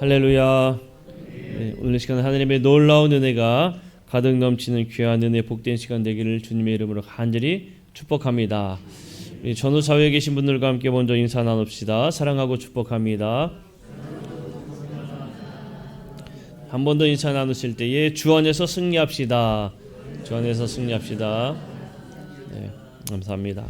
할렐루야. 네, 오늘 이 시간 하나님의 놀라운 은혜가 가득 넘치는 귀한 은혜 복된 시간 되기를 주님의 이름으로 간절히 축복합니다. 전후 사회에 계신 분들과 함께 먼저 인사 나눕시다. 사랑하고 축복합니다. 한 번 더 인사 나누실 때에 주 안에서 승리합시다. 주 안에서 승리합시다. 네, 감사합니다.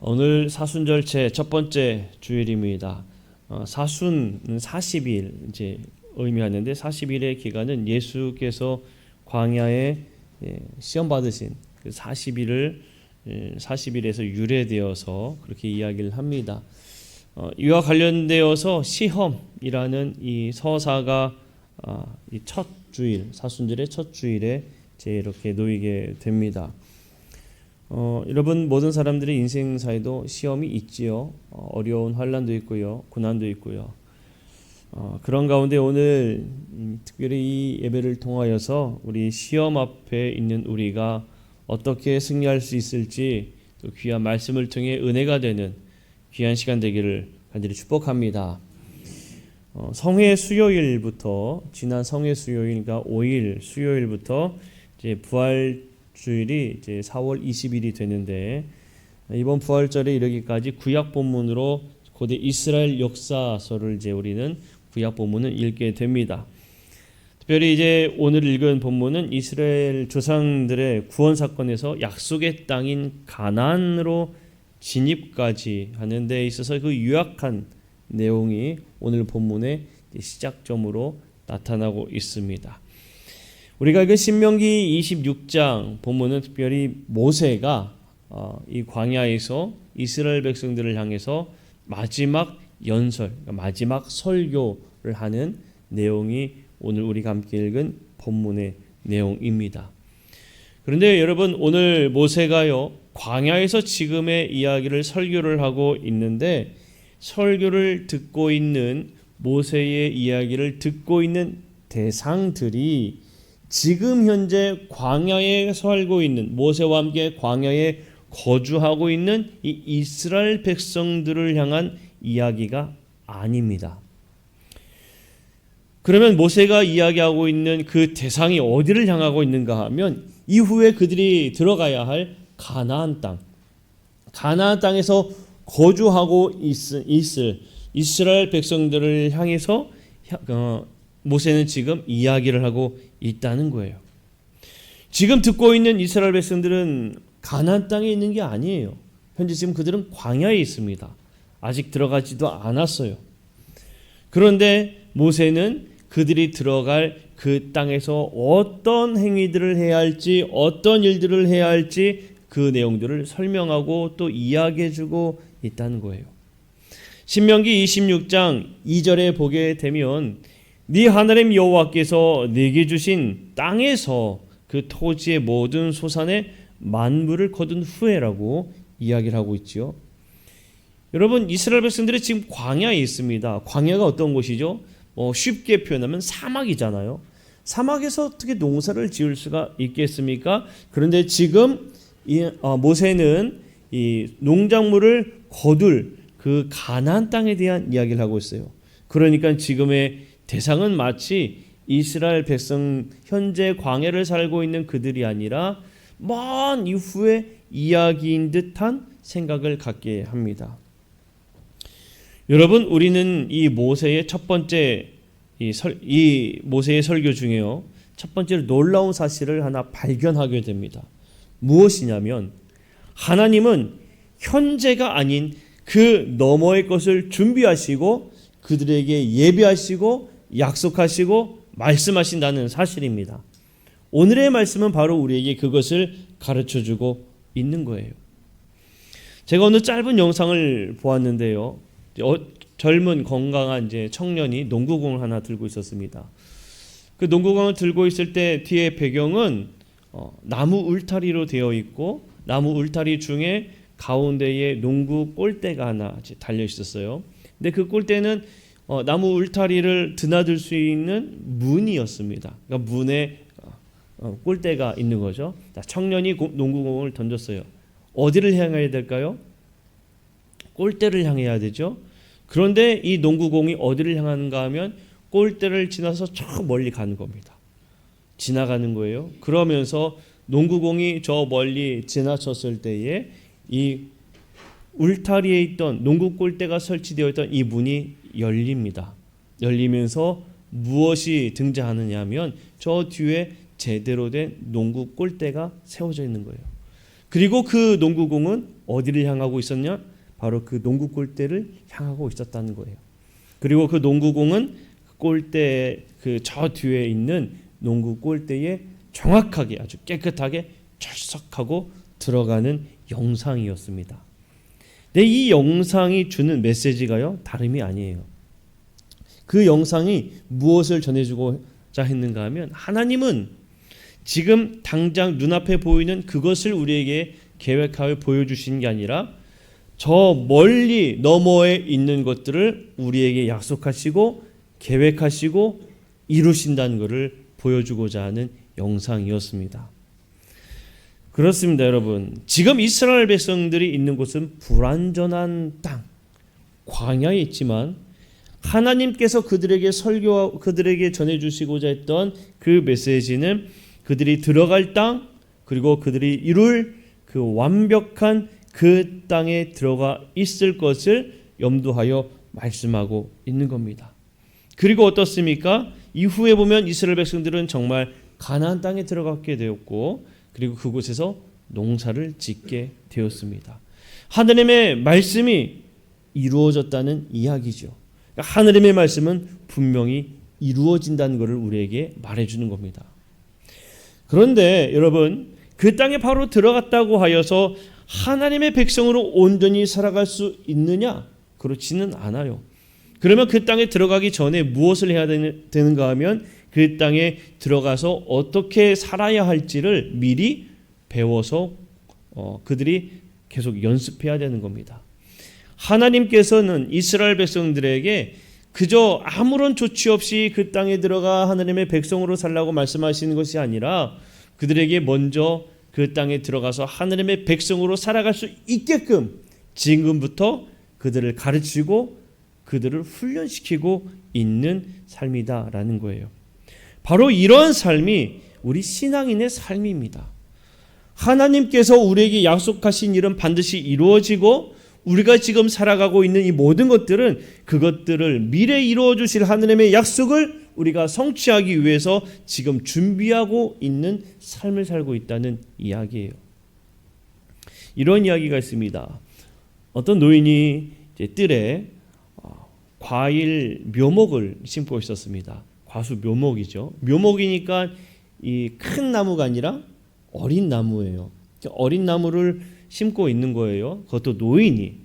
오늘 사순절체 첫 번째 주일입니다. 어, 사순 40일 이제 의미하는데 40일의 기간은 예수께서 광야에 예, 시험 받으신 그 40일을 예, 40일에서 유래되어서 그렇게 이야기를 합니다. 어, 이와 관련되어서 시험이라는 이 서사가 아, 이첫 주일 사순절의 첫 주일에 이렇게 놓이게 됩니다. 어, 여러분 모든 사람들의 인생사에도 시험이 있지요. 어, 어려운 환란도 있고요, 고난도 있고요. 어, 그런 가운데 오늘 음, 특별히 이 예배를 통하여서 우리 시험 앞에 있는 우리가 어떻게 승리할 수 있을지 또 귀한 말씀을 통해 은혜가 되는 귀한 시간 되기를 간절히 축복합니다. 어, 성회 수요일부터 지난 성회 수요일과 5일 수요일부터 이제 부활 주일이 이제 4월 20일이 되는데 이번 부활절에 이르기까지 구약 본문으로 고대 이스라엘 역사서를 이제 우리는 구약 본문을 읽게 됩니다. 특별히 이제 오늘 읽은 본문은 이스라엘 조상들의 구원 사건에서 약속의 땅인 가나안으로 진입까지 하는 데 있어서 그 유약한 내용이 오늘 본문의 시작점으로 나타나고 있습니다. 우리가 그 신명기 26장 본문은 특별히 모세가 어, 이 광야에서 이스라엘 백성들을 향해서 마지막 연설, 그러니까 마지막 설교를 하는 내용이 오늘 우리가 함께 읽은 본문의 내용입니다. 그런데 여러분 오늘 모세가요 광야에서 지금의 이야기를 설교를 하고 있는데 설교를 듣고 있는 모세의 이야기를 듣고 있는 대상들이 지금 현재 광야에 살고 있는 모세와 함께 광야에 거주하고 있는 이 이스라엘 백성들을 향한 이야기가 아닙니다. 그러면 모세가 이야기하고 있는 그 대상이 어디를 향하고 있는가 하면 이후에 그들이 들어가야 할 가나안 땅, 가나안 땅에서 거주하고 있을 이스라엘 백성들을 향해서 어, 모세는 지금 이야기를 하고 있다는 거예요. 지금 듣고 있는 이스라엘 백성들은 가나안 땅에 있는 게 아니에요. 현재 지금 그들은 광야에 있습니다. 아직 들어가지도 않았어요. 그런데 모세는 그들이 들어갈 그 땅에서 어떤 행위들을 해야 할지, 어떤 일들을 해야 할지 그 내용들을 설명하고 또 이야기해 주고 있다는 거예요. 신명기 26장 2절에 보게 되면 네 하나님 여호와께서 네게 주신 땅에서 그 토지의 모든 소산의 만물을 거둔 후에라고 이야기를 하고 있지요. 여러분 이스라엘 백성들이 지금 광야에 있습니다. 광야가 어떤 곳이죠? 뭐 쉽게 표현하면 사막이잖아요. 사막에서 어떻게 농사를 지을 수가 있겠습니까? 그런데 지금 이, 어, 모세는 이 농작물을 거둘 그 가나안 땅에 대한 이야기를 하고 있어요. 그러니까 지금의 대상은 마치 이스라엘 백성 현재 광야를 살고 있는 그들이 아니라 먼 이후의 이야기인 듯한 생각을 갖게 합니다. 여러분 우리는 이 모세의 첫 번째 이, 설, 이 모세의 설교 중에요 첫 번째로 놀라운 사실을 하나 발견하게 됩니다. 무엇이냐면 하나님은 현재가 아닌 그 너머의 것을 준비하시고 그들에게 예비하시고 약속하시고 말씀하신다는 사실입니다. 오늘의 말씀은 바로 우리에게 그것을 가르쳐 주고 있는 거예요. 제가 오늘 짧은 영상을 보았는데요. 어, 젊은 건강한 이제 청년이 농구공을 하나 들고 있었습니다. 그 농구공을 들고 있을 때 뒤에 배경은 어, 나무 울타리로 되어 있고 나무 울타리 중에 가운데에 농구 골대가 하나 달려 있었어요. 근데 그 골대는 어, 나무 울타리를 드나들 수 있는 문이었습니다. 그러니까 문에 어, 골대가 있는 거죠. 청년이 농구공을 던졌어요. 어디를 향해야 될까요? 골대를 향해야 되죠. 그런데 이 농구공이 어디를 향하는가 하면 골대를 지나서 저 멀리 가는 겁니다. 지나가는 거예요. 그러면서 농구공이 저 멀리 지나쳤을 때에 이 울타리에 있던 농구 골대가 설치되어 있던 이 문이 열립니다. 열리면서 무엇이 등장하느냐 하면 저 뒤에 제대로 된 농구 골대가 세워져 있는 거예요. 그리고 그 농구공은 어디를 향하고 있었냐? 바로 그 농구 골대를 향하고 있었다는 거예요. 그리고 그 농구공은 골대 그 저 뒤에 있는 농구 골대에 정확하게 아주 깨끗하게 철석하고 들어가는 영상이었습니다. 근데 이 영상이 주는 메시지가요 다름이 아니에요. 그 영상이 무엇을 전해주고자 했는가 하면 하나님은 지금 당장 눈앞에 보이는 그것을 우리에게 계획하여 보여주신 게 아니라 저 멀리 너머에 있는 것들을 우리에게 약속하시고 계획하시고 이루신다는 것을 보여주고자 하는 영상이었습니다. 그렇습니다, 여러분. 지금 이스라엘 백성들이 있는 곳은 불완전한 땅, 광야에 있지만 하나님께서 그들에게 설교 그들에게 전해 주시고자 했던 그 메시지는 그들이 들어갈 땅 그리고 그들이 이룰 그 완벽한 그 땅에 들어가 있을 것을 염두하여 말씀하고 있는 겁니다. 그리고 어떻습니까? 이후에 보면 이스라엘 백성들은 정말 가나안 땅에 들어가게 되었고 그리고 그곳에서 농사를 짓게 되었습니다. 하나님의 말씀이 이루어졌다는 이야기죠. 그러니까 하나님의 말씀은 분명히 이루어진다는 것을 우리에게 말해주는 겁니다. 그런데 여러분 그 땅에 바로 들어갔다고 하여서 하나님의 백성으로 온전히 살아갈 수 있느냐? 그렇지는 않아요. 그러면 그 땅에 들어가기 전에 무엇을 해야 되는가 하면 그 땅에 들어가서 어떻게 살아야 할지를 미리 배워서 어, 그들이 계속 연습해야 되는 겁니다. 하나님께서는 이스라엘 백성들에게 그저 아무런 조치 없이 그 땅에 들어가 하나님의 백성으로 살라고 말씀하시는 것이 아니라 그들에게 먼저 그 땅에 들어가서 하나님의 백성으로 살아갈 수 있게끔 지금부터 그들을 가르치고 그들을 훈련시키고 있는 삶이다라는 거예요. 바로 이런 삶이 우리 신앙인의 삶입니다. 하나님께서 우리에게 약속하신 일은 반드시 이루어지고 우리가 지금 살아가고 있는 이 모든 것들은 그것들을 미래 이루어 주실 하나님의 약속을 우리가 성취하기 위해서 지금 준비하고 있는 삶을 살고 있다는 이야기예요. 이런 이야기가 있습니다. 어떤 노인이 뜰에 어, 과일 묘목을 심고 있었습니다. 과수 묘목이죠. 묘목이니까 이 큰 나무가 아니라 어린 나무예요. 어린 나무를 심고 있는 거예요. 그것도 노인이.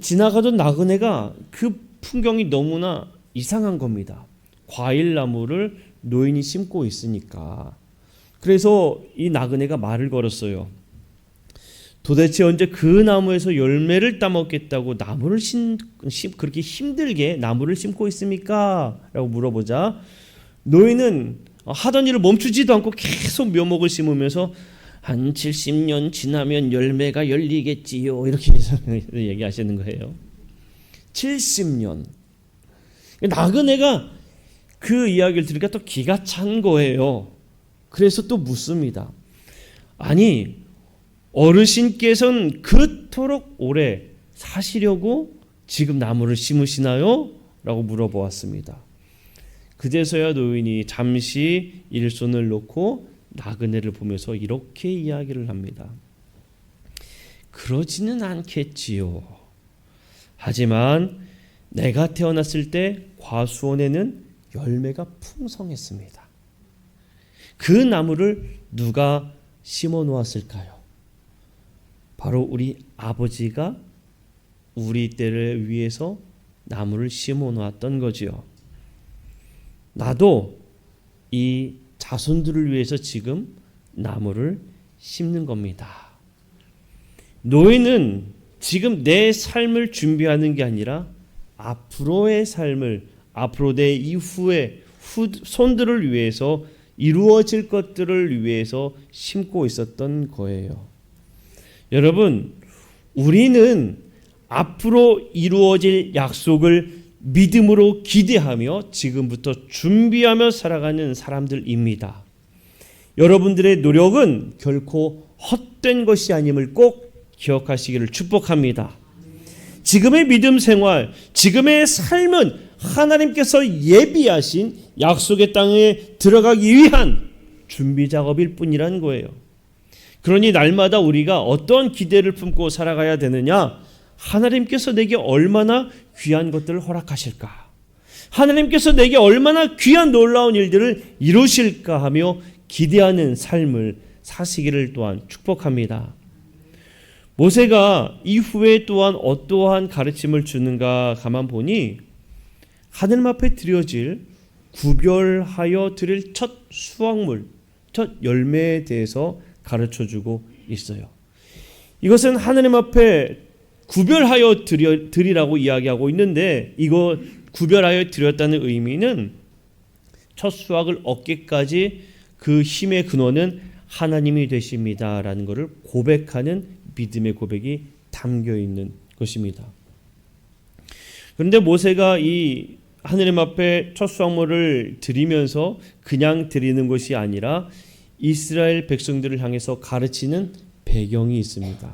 지나가던 나그네가 그 풍경이 너무나 이상한 겁니다. 과일 나무를 노인이 심고 있으니까. 그래서 이 나그네가 말을 걸었어요. 도대체 언제 그 나무에서 열매를 따먹겠다고 나무를 심, 심 그렇게 힘들게 나무를 심고 있습니까? 라고 물어보자 노인은 하던 일을 멈추지도 않고 계속 묘목을 심으면서 한 70년 지나면 열매가 열리겠지요. 이렇게 얘기하시는 거예요. 70년. 나그네가 그 이야기를 들으니까 또 기가 찬 거예요. 그래서 또 묻습니다. 아니, 어르신께서는 그토록 오래 사시려고 지금 나무를 심으시나요? 라고 물어보았습니다. 그제서야 노인이 잠시 일손을 놓고 나그네를 보면서 이렇게 이야기를 합니다. 그러지는 않겠지요. 하지만 내가 태어났을 때 과수원에는 열매가 풍성했습니다. 그 나무를 누가 심어 놓았을까요? 바로 우리 아버지가 우리 때를 위해서 나무를 심어 놓았던 거지요. 나도 이 자손들을 위해서 지금 나무를 심는 겁니다. 노예는 지금 내 삶을 준비하는 게 아니라 앞으로의 삶을 앞으로 내 이후의 후, 손들을 위해서 이루어질 것들을 위해서 심고 있었던 거예요. 여러분, 우리는 앞으로 이루어질 약속을 믿음으로 기대하며 지금부터 준비하며 살아가는 사람들입니다. 여러분들의 노력은 결코 헛된 것이 아님을 꼭 기억하시기를 축복합니다. 지금의 믿음 생활, 지금의 삶은 하나님께서 예비하신 약속의 땅에 들어가기 위한 준비 작업일 뿐이라는 거예요. 그러니 날마다 우리가 어떠한 기대를 품고 살아가야 되느냐? 하나님께서 내게 얼마나 귀한 것들을 허락하실까? 하나님께서 내게 얼마나 귀한 놀라운 일들을 이루실까 하며 기대하는 삶을 사시기를 또한 축복합니다. 모세가 이후에 또한 어떠한 가르침을 주는가 가만 보니 하늘 앞에 드려질 구별하여 드릴 첫 수확물, 첫 열매에 대해서 가르쳐 주고 있어요. 이것은 하느님 앞에 구별하여 드려, 드리라고 이야기하고 있는데 이거 구별하여 드렸다는 의미는 첫 수확을 얻기까지 그 힘의 근원은 하나님이 되십니다라는 것을 고백하는 믿음의 고백이 담겨 있는 것입니다. 그런데 모세가 이 하느님 앞에 첫 수확물을 드리면서 그냥 드리는 것이 아니라 이스라엘 백성들을 향해서 가르치는 배경이 있습니다.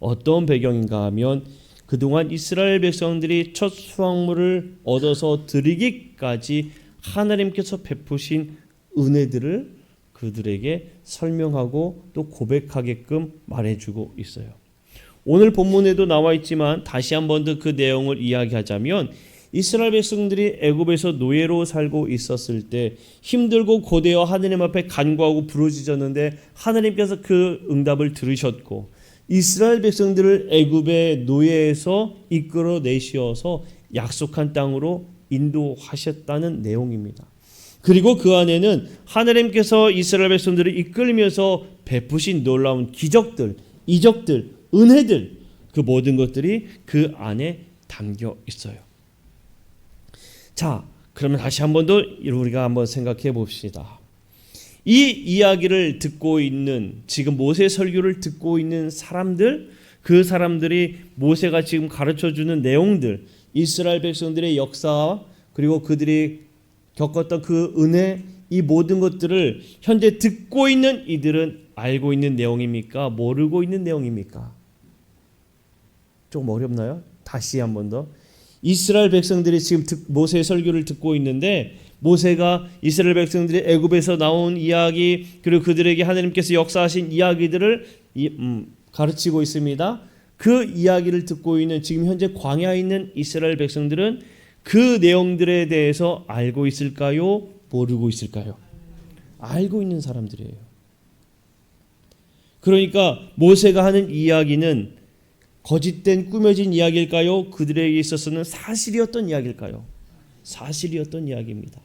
어떤 배경인가 하면 그동안 이스라엘 백성들이 첫 수확물을 얻어서 드리기까지 하나님께서 베푸신 은혜들을 그들에게 설명하고 또 고백하게끔 말해주고 있어요. 오늘 본문에도 나와 있지만 다시 한 번 더 그 내용을 이야기하자면 이스라엘 백성들이 애굽에서 노예로 살고 있었을 때 힘들고 고되어 하느님 앞에 간구하고 부르짖었는데 하나님께서 그 응답을 들으셨고 이스라엘 백성들을 애굽의 노예에서 이끌어 내시어서 약속한 땅으로 인도하셨다는 내용입니다. 그리고 그 안에는 하나님께서 이스라엘 백성들을 이끌면서 베푸신 놀라운 기적들, 이적들, 은혜들 그 모든 것들이 그 안에 담겨 있어요. 자, 그러면 다시 한 번 더 우리가 한번 생각해 봅시다. 이 이야기를 듣고 있는 지금 모세 설교를 듣고 있는 사람들 그 사람들이 모세가 지금 가르쳐 주는 내용들 이스라엘 백성들의 역사 그리고 그들이 겪었던 그 은혜 이 모든 것들을 현재 듣고 있는 이들은 알고 있는 내용입니까? 모르고 있는 내용입니까? 좀 어렵나요? 다시 한 번 더. 이스라엘 백성들이 지금 모세의 설교를 듣고 있는데 모세가 이스라엘 백성들이 애굽에서 나온 이야기 그리고 그들에게 하나님께서 역사하신 이야기들을 음, 가르치고 있습니다. 그 이야기를 듣고 있는 지금 현재 광야에 있는 이스라엘 백성들은 그 내용들에 대해서 알고 있을까요? 모르고 있을까요? 알고 있는 사람들이에요. 그러니까 모세가 하는 이야기는 거짓된 꾸며진 이야기일까요? 그들에게 있어서는 사실이었던 이야기일까요? 사실이었던 이야기입니다.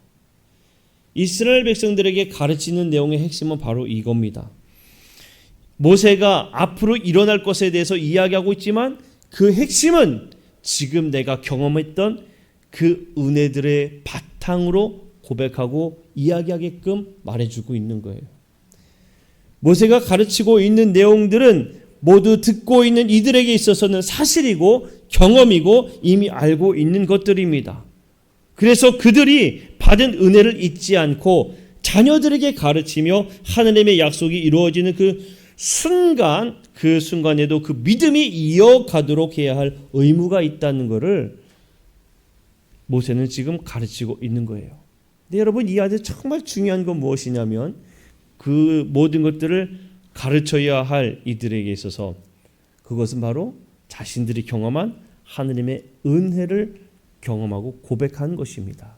이스라엘 백성들에게 가르치는 내용의 핵심은 바로 이겁니다. 모세가 앞으로 일어날 것에 대해서 이야기하고 있지만 그 핵심은 지금 내가 경험했던 그 은혜들의 바탕으로 고백하고 이야기하게끔 말해주고 있는 거예요. 모세가 가르치고 있는 내용들은 모두 듣고 있는 이들에게 있어서는 사실이고 경험이고 이미 알고 있는 것들입니다. 그래서 그들이 받은 은혜를 잊지 않고 자녀들에게 가르치며 하나님의 약속이 이루어지는 그 순간 그 순간에도 그 믿음이 이어가도록 해야 할 의무가 있다는 것을 모세는 지금 가르치고 있는 거예요. 근데 여러분 이 안에 정말 중요한 건 무엇이냐면 그 모든 것들을 가르쳐야 할 이들에게 있어서 그것은 바로 자신들이 경험한 하느님의 은혜를 경험하고 고백하는 것입니다.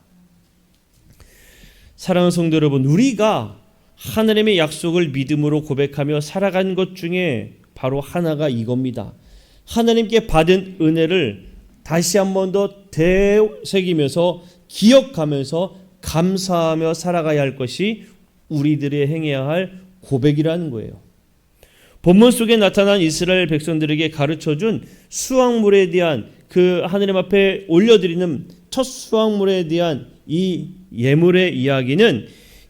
사랑하는 성도 여러분, 우리가 하나님의 약속을 믿음으로 고백하며 살아간 것 중에 바로 하나가 이겁니다. 하나님께 받은 은혜를 다시 한 번 더 되새기면서 기억하면서 감사하며 살아가야 할 것이 우리들의 행해야 할 고백이라는 거예요. 본문 속에 나타난 이스라엘 백성들에게 가르쳐 준 수확물에 대한 그 하느님 앞에 올려드리는 첫 수확물에 대한 이 예물의 이야기는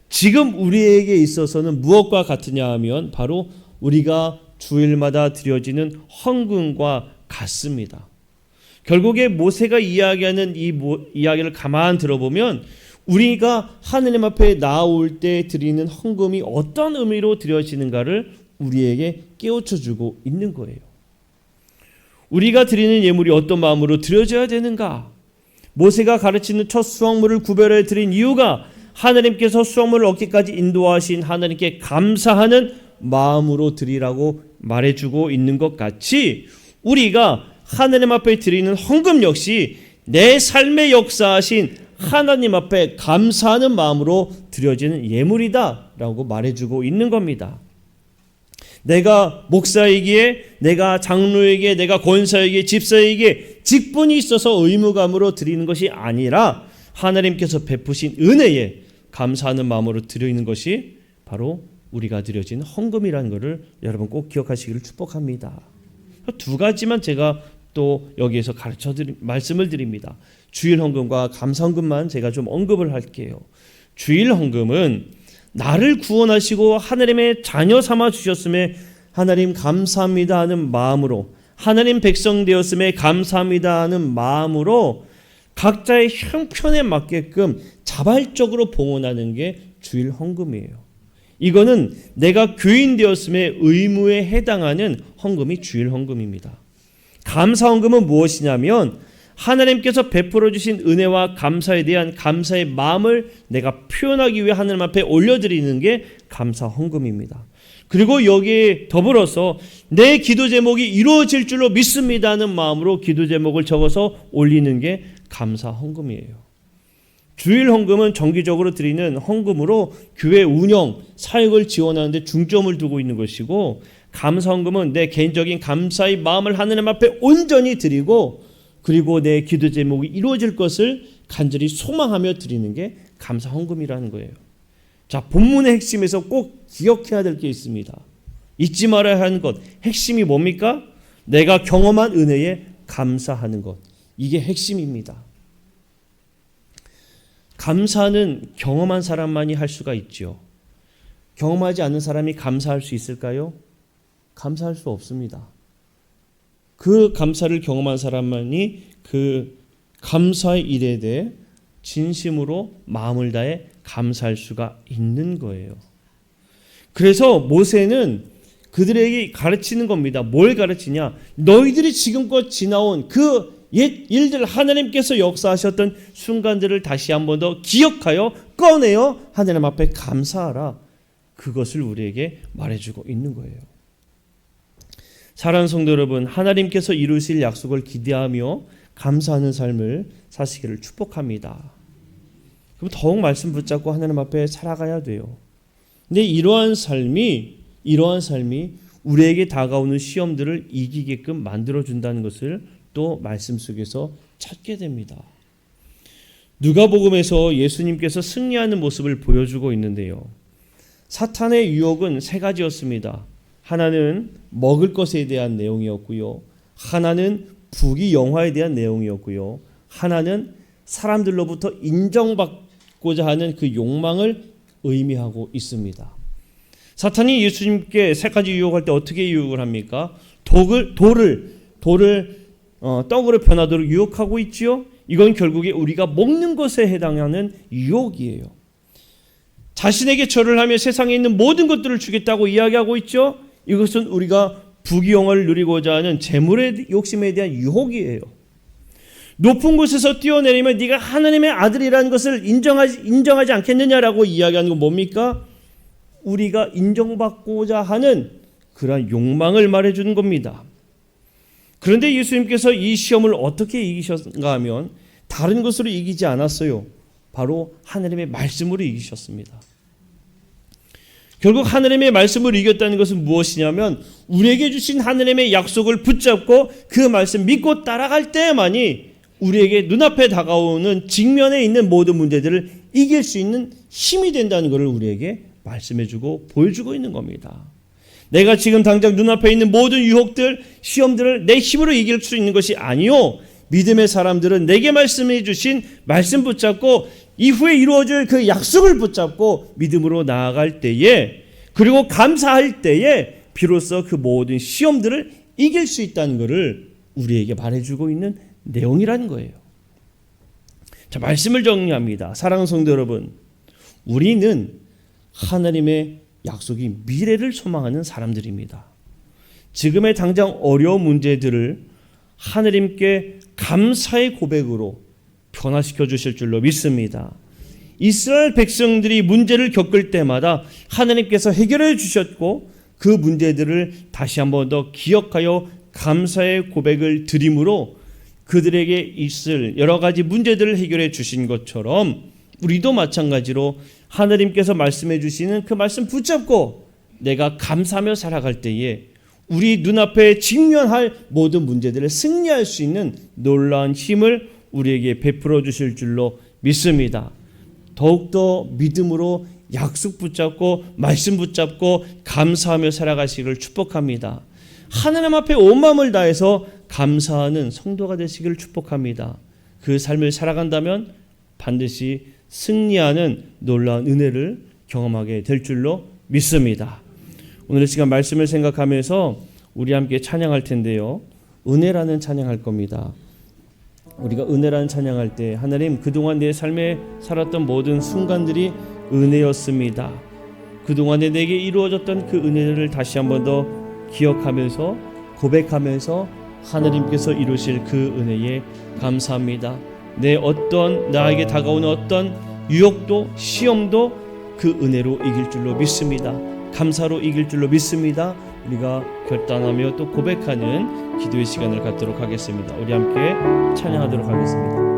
지금 우리에게 있어서는 무엇과 같으냐 하면 바로 우리가 주일마다 드려지는 헌금과 같습니다. 결국에 모세가 이야기하는 이 모, 이야기를 가만 들어보면 우리가 하느님 앞에 나올 때 드리는 헌금이 어떤 의미로 드려지는가를 우리에게 깨우쳐 주고 있는 거예요. 우리가 드리는 예물이 어떤 마음으로 드려져야 되는가? 모세가 가르치는 첫 수확물을 구별해 드린 이유가 하나님께서 수확물을 얻기까지 인도하신 하나님께 감사하는 마음으로 드리라고 말해주고 있는 것 같이 우리가 하나님 앞에 드리는 헌금 역시 내 삶의 역사하신 하나님 앞에 감사하는 마음으로 드려지는 예물이다라고 말해주고 있는 겁니다. 내가 목사이기에 내가 장로에게 내가 권사에게 집사에게 직분이 있어서 의무감으로 드리는 것이 아니라 하나님께서 베푸신 은혜에 감사하는 마음으로 드리는 것이 바로 우리가 드려진 헌금이라는 것을 여러분 꼭 기억하시기를 축복합니다. 두 가지만 제가 또 여기에서 가르쳐 드리 말씀을 드립니다. 주일 헌금과 감사 헌금만 제가 좀 언급을 할게요. 주일 헌금은 나를 구원하시고 하나님의 자녀 삼아 주셨음에 하나님 감사합니다 하는 마음으로 하나님 백성 되었음에 감사합니다 하는 마음으로 각자의 형편에 맞게끔 자발적으로 봉헌하는 게 주일 헌금이에요. 이거는 내가 교인 되었음에 의무에 해당하는 헌금이 주일 헌금입니다. 감사 헌금은 무엇이냐면 하나님께서 베풀어 주신 은혜와 감사에 대한 감사의 마음을 내가 표현하기 위해 하나님 앞에 올려드리는 게 감사 헌금입니다. 그리고 여기에 더불어서 내 기도 제목이 이루어질 줄로 믿습니다는 마음으로 기도 제목을 적어서 올리는 게 감사 헌금이에요. 주일 헌금은 정기적으로 드리는 헌금으로 교회 운영, 사역을 지원하는데 중점을 두고 있는 것이고 감사 헌금은 내 개인적인 감사의 마음을 하나님 앞에 온전히 드리고 그리고 내 기도 제목이 이루어질 것을 간절히 소망하며 드리는 게 감사 헌금이라는 거예요. 자, 본문의 핵심에서 꼭 기억해야 될 게 있습니다. 잊지 말아야 하는 것. 핵심이 뭡니까? 내가 경험한 은혜에 감사하는 것. 이게 핵심입니다. 감사는 경험한 사람만이 할 수가 있죠. 경험하지 않는 사람이 감사할 수 있을까요? 감사할 수 없습니다. 그 감사를 경험한 사람만이 그 감사의 일에 대해 진심으로 마음을 다해 감사할 수가 있는 거예요. 그래서 모세는 그들에게 가르치는 겁니다. 뭘 가르치냐? 너희들이 지금껏 지나온 그 옛 일들 하나님께서 역사하셨던 순간들을 다시 한 번 더 기억하여 꺼내어 하나님 앞에 감사하라. 그것을 우리에게 말해주고 있는 거예요. 사랑하는 성도 여러분, 하나님께서 이루실 약속을 기대하며 감사하는 삶을 사시기를 축복합니다. 그럼 더욱 말씀 붙잡고 하나님 앞에 살아가야 돼요. 근데 이러한 삶이 이러한 삶이 우리에게 다가오는 시험들을 이기게끔 만들어 준다는 것을 또 말씀 속에서 찾게 됩니다. 누가복음에서 예수님께서 승리하는 모습을 보여주고 있는데요. 사탄의 유혹은 세 가지였습니다. 하나는 먹을 것에 대한 내용이었고요. 하나는 부귀 영화에 대한 내용이었고요. 하나는 사람들로부터 인정받고자 하는 그 욕망을 의미하고 있습니다. 사탄이 예수님께 세 가지 유혹할 때 어떻게 유혹을 합니까? 독을 돌을 돌을 어, 떡으로 변하도록 유혹하고 있지요. 이건 결국에 우리가 먹는 것에 해당하는 유혹이에요. 자신에게 절을 하며 세상에 있는 모든 것들을 주겠다고 이야기하고 있죠. 이것은 우리가 부귀영화를 누리고자 하는 재물의 욕심에 대한 유혹이에요. 높은 곳에서 뛰어내리면 네가 하나님의 아들이라는 것을 인정하지 인정하지 않겠느냐라고 이야기하는 건 뭡니까? 우리가 인정받고자 하는 그러한 욕망을 말해 주는 겁니다. 그런데 예수님께서 이 시험을 어떻게 이기셨는가 하면 다른 것으로 이기지 않았어요. 바로 하나님의 말씀으로 이기셨습니다. 결국 하나님의 말씀을 이겼다는 것은 무엇이냐면 우리에게 주신 하나님의 약속을 붙잡고 그 말씀 믿고 따라갈 때만이 우리에게 눈앞에 다가오는 직면에 있는 모든 문제들을 이길 수 있는 힘이 된다는 것을 우리에게 말씀해주고 보여주고 있는 겁니다. 내가 지금 당장 눈앞에 있는 모든 유혹들, 시험들을 내 힘으로 이길 수 있는 것이 아니요. 믿음의 사람들은 내게 말씀해 주신 말씀 붙잡고 이후에 이루어질 그 약속을 붙잡고 믿음으로 나아갈 때에 그리고 감사할 때에 비로소 그 모든 시험들을 이길 수 있다는 것을 우리에게 말해주고 있는 내용이라는 거예요. 자, 말씀을 정리합니다. 사랑하는 성도 여러분, 우리는 하나님의 약속이 미래를 소망하는 사람들입니다. 지금의 당장 어려운 문제들을 하나님께 감사의 고백으로 변화시켜 주실 줄로 믿습니다. 이스라엘 백성들이 문제를 겪을 때마다 하나님께서 해결해 주셨고 그 문제들을 다시 한번 더 기억하여 감사의 고백을 드림으로 그들에게 있을 여러 가지 문제들을 해결해 주신 것처럼 우리도 마찬가지로 하나님께서 말씀해 주시는 그 말씀 붙잡고 내가 감사하며 살아갈 때에 우리 눈앞에 직면할 모든 문제들을 승리할 수 있는 놀라운 힘을 우리에게 베풀어 주실 줄로 믿습니다. 더욱더 믿음으로 약속 붙잡고 말씀 붙잡고 감사하며 살아가시기를 축복합니다. 하나님 앞에 온 마음을 다해서 감사하는 성도가 되시기를 축복합니다. 그 삶을 살아간다면 반드시 승리하는 놀라운 은혜를 경험하게 될 줄로 믿습니다. 오늘 이 시간 말씀을 생각하면서 우리 함께 찬양할 텐데요. 은혜라는 찬양할 겁니다. 우리가 은혜라는 찬양할 때 하나님 그동안 내 삶에 살았던 모든 순간들이 은혜였습니다. 그동안에 내게 이루어졌던 그 은혜를 다시 한 번 더 기억하면서 고백하면서 하나님께서 이루실 그 은혜에 감사합니다. 내 어떤 나에게 다가오는 어떤 유혹도 시험도 그 은혜로 이길 줄로 믿습니다. 감사로 이길 줄로 믿습니다. 우리가 결단하며 또 고백하는 기도의 시간을 갖도록 하겠습니다. 우리 함께 찬양하도록 하겠습니다.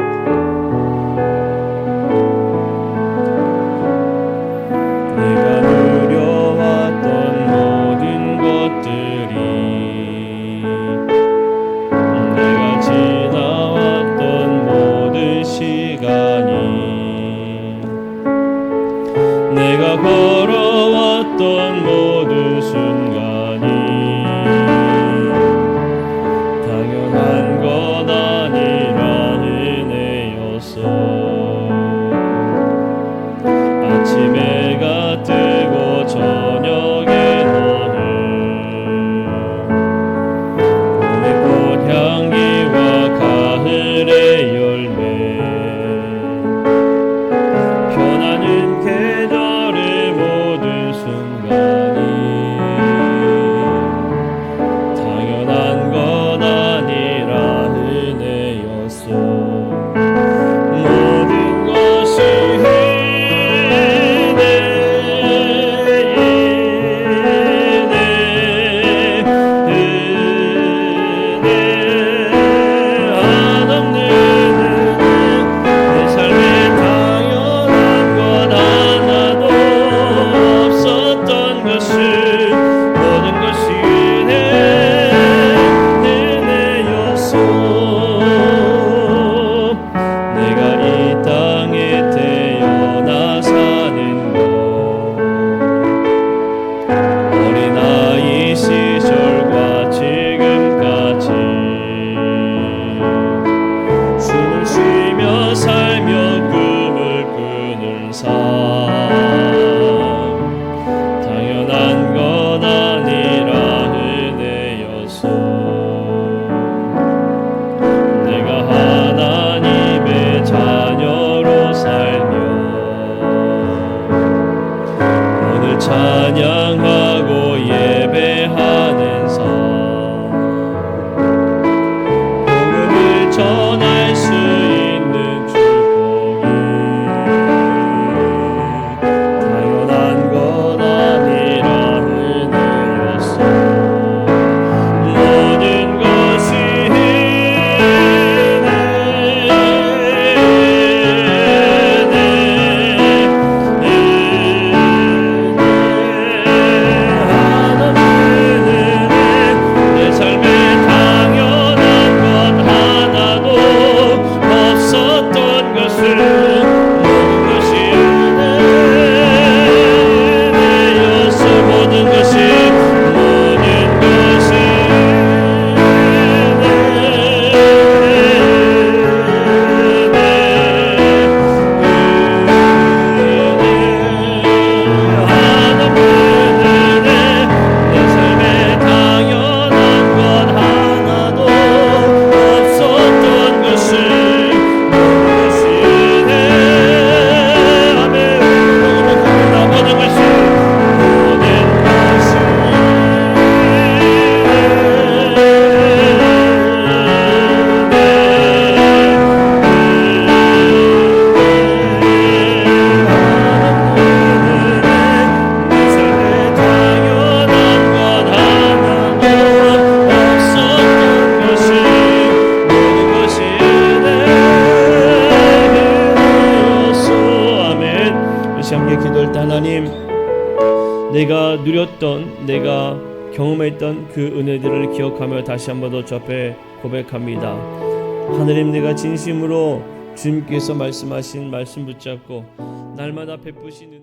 sun. 그 은혜들을 기억하며 다시 한 번 더 주 앞에 고백합니다. 하나님 내가 진심으로 주님께서 말씀하신 말씀 붙잡고 날마다 은혜